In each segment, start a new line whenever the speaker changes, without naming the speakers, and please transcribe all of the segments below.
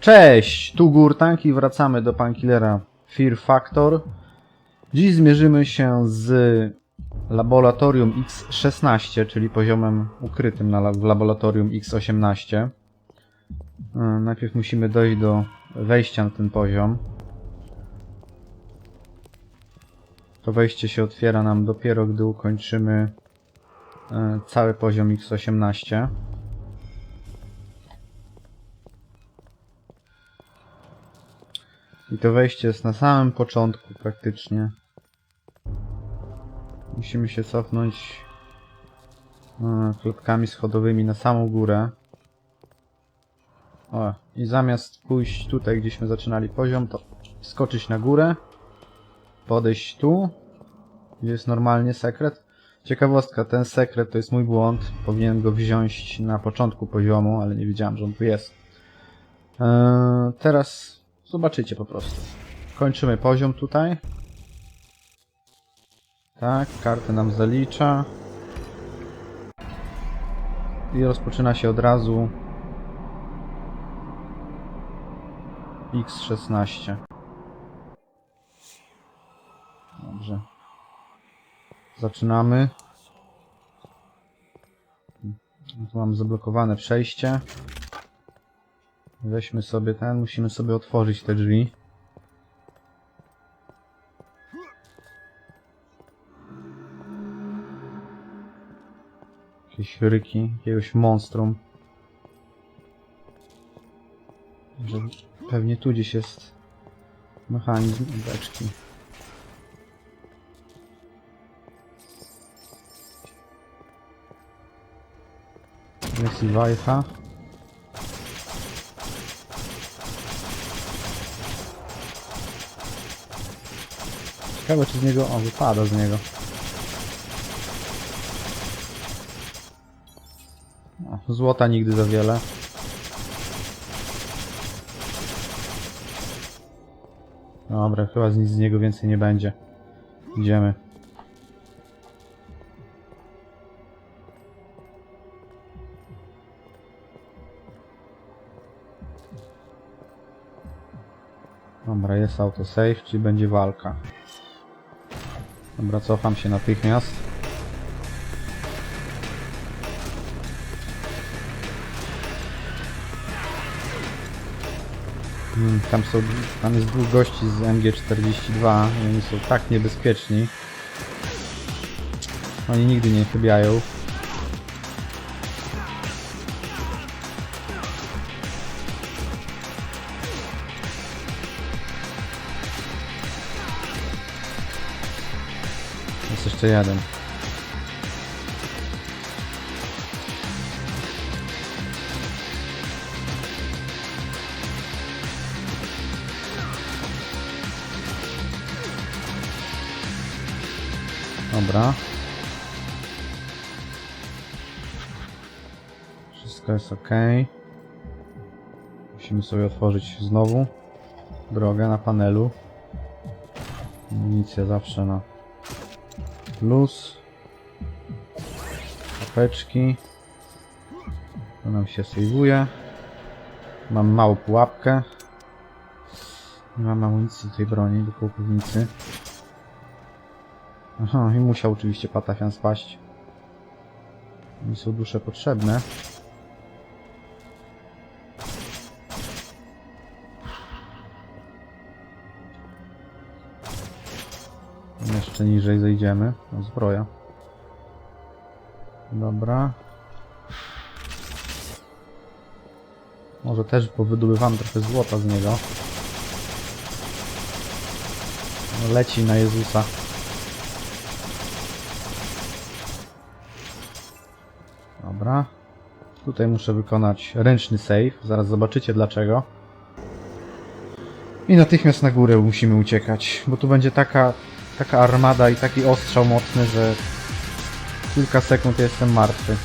Cześć, tu Gurtank i wracamy do Pankillera Fear Factor. Dziś zmierzymy się z laboratorium X16, czyli poziomem ukrytym na, w laboratorium X18. E, Najpierw musimy dojść do wejścia na ten poziom. To wejście się otwiera nam dopiero, gdy ukończymy e, cały poziom X18. I to wejście jest na samym początku praktycznie. Musimy się cofnąć e, klatkami schodowymi na samą górę. O, i zamiast pójść tutaj, gdzieśmy zaczynali poziom, to skoczyć na górę, podejść tu, gdzie jest normalnie sekret. Ciekawostka, ten sekret to jest mój błąd. Powinienem go wziąć na początku poziomu, ale nie wiedziałem, że on tu jest. Eee, teraz zobaczycie po prostu. Kończymy poziom tutaj. Tak, kartę nam zalicza. I rozpoczyna się od razu X16. Dobrze. Zaczynamy. Tu mam zablokowane przejście. Weźmy sobie ten, musimy sobie otworzyć te drzwi. Jakieś ryki, jakiegoś monstrum. Pewnie tu gdzieś jest mechanizm beczki. Jest i wajcha. Ciekawe czy z niego... O, wypada z niego. Złota nigdy za wiele. Dobra, chyba z nic z niego więcej nie będzie. Idziemy. Dobra, jest autosave, czyli będzie walka. Dobra, cofam się natychmiast. Hmm, tam są, tam jest dwóch gości z MG42 i oni są tak niebezpieczni. Oni nigdy nie chybiają. Jeszcze jeden. Dobra. Wszystko jest ok. Musimy sobie otworzyć znowu drogę na panelu. Amunicja zawsze na plus. Apeczki. To nam się sejwuje. Mam małą pułapkę. Nie mam amunicji tej broni, do pułkownicy. Aha, i musiał oczywiście patafian spaść. Mi są dusze potrzebne. Jeszcze niżej zejdziemy. Zbroja. Dobra. Może też powydobywam trochę złota z niego. Leci na Jezusa. Dobra. Tutaj muszę wykonać ręczny save. Zaraz zobaczycie dlaczego. I natychmiast na górę musimy uciekać, bo tu będzie taka, taka armada i taki ostrzał mocny, że kilka sekund jestem martwy.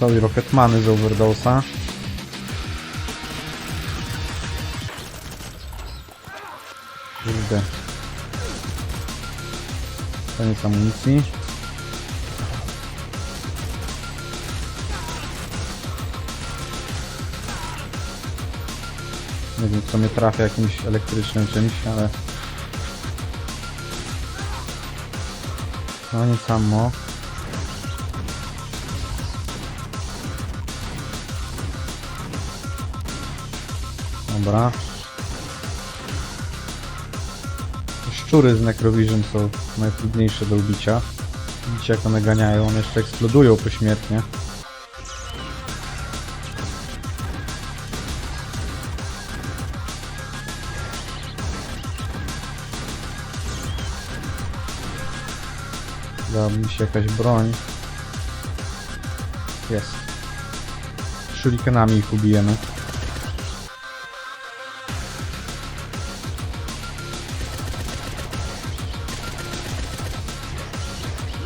Są i Rocketmany z Overdose'a. Kurde. Koniec amunicji. Nie wiem, co mnie trafia jakimś elektrycznym czymś, ale... No nie samo. Dobra. Szczury z Necrovision są najtrudniejsze do ubicia. Widzicie jak one ganiają, one jeszcze eksplodują pośmiertnie. Dałaby mi się jakaś broń. Jest. Shurikenami ich ubijemy.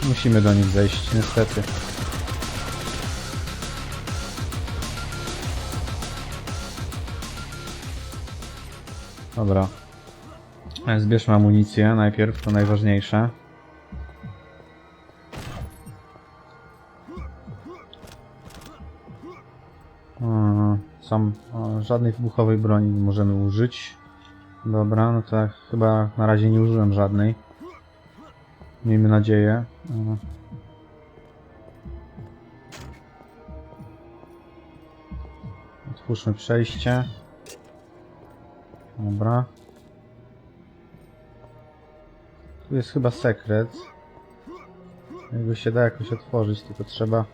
Musimy do nich zejść, niestety. Dobra. Zbierzmy amunicję najpierw, to najważniejsze. Mm, Sam o, żadnej wybuchowej broni nie możemy użyć. Dobra, no to chyba na razie nie użyłem żadnej. Miejmy nadzieję. Mm. Otwórzmy przejście. Dobra. Tu jest chyba sekret. Jakby się da jakoś otworzyć, tylko trzeba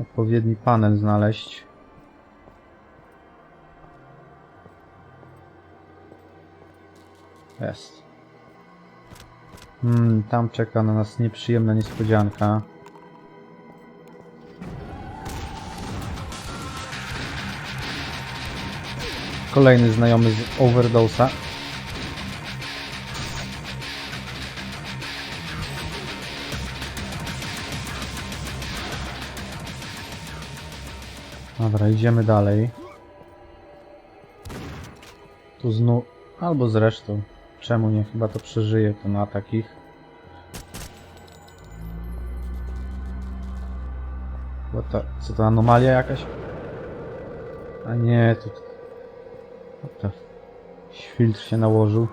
odpowiedni panel znaleźć. Jest. Hmm, tam czeka na nas nieprzyjemna niespodzianka. Kolejny znajomy z Overdose'a. Dobra, idziemy dalej. Tu znów... Albo zresztą. Czemu nie? Chyba to przeżyje ten atak ich. Bo to, co to anomalia jakaś? A nie, to... What the... Filtr się nałożył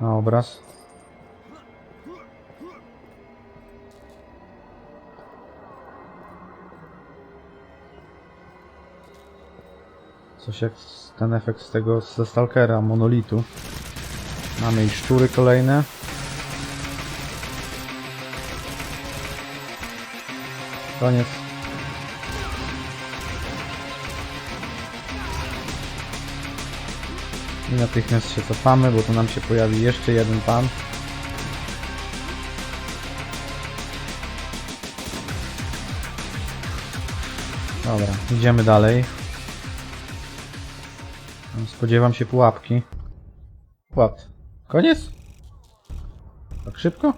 na obraz. Coś jak ten efekt z tego ze Stalkera, monolitu. Mamy i szczury kolejne. Koniec. I natychmiast się cofamy, bo tu nam się pojawi jeszcze jeden pan. Dobra, idziemy dalej. Spodziewam się pułapki. What? Koniec? Tak szybko?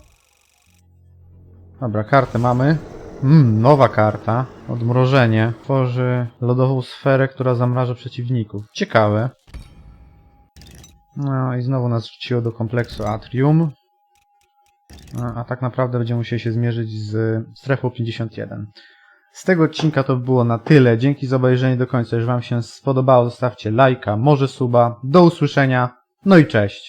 Dobra, kartę mamy. Mmm, nowa karta. Odmrożenie. Tworzy lodową sferę, która zamraża przeciwników. Ciekawe. No i znowu nas wrzuciło do kompleksu Atrium. A, a tak naprawdę będziemy musieli się zmierzyć z strefą 51. Z tego odcinka to było na tyle. Dzięki za obejrzenie do końca. Jeżeli Wam się spodobało, zostawcie lajka, może suba. Do usłyszenia. No i cześć.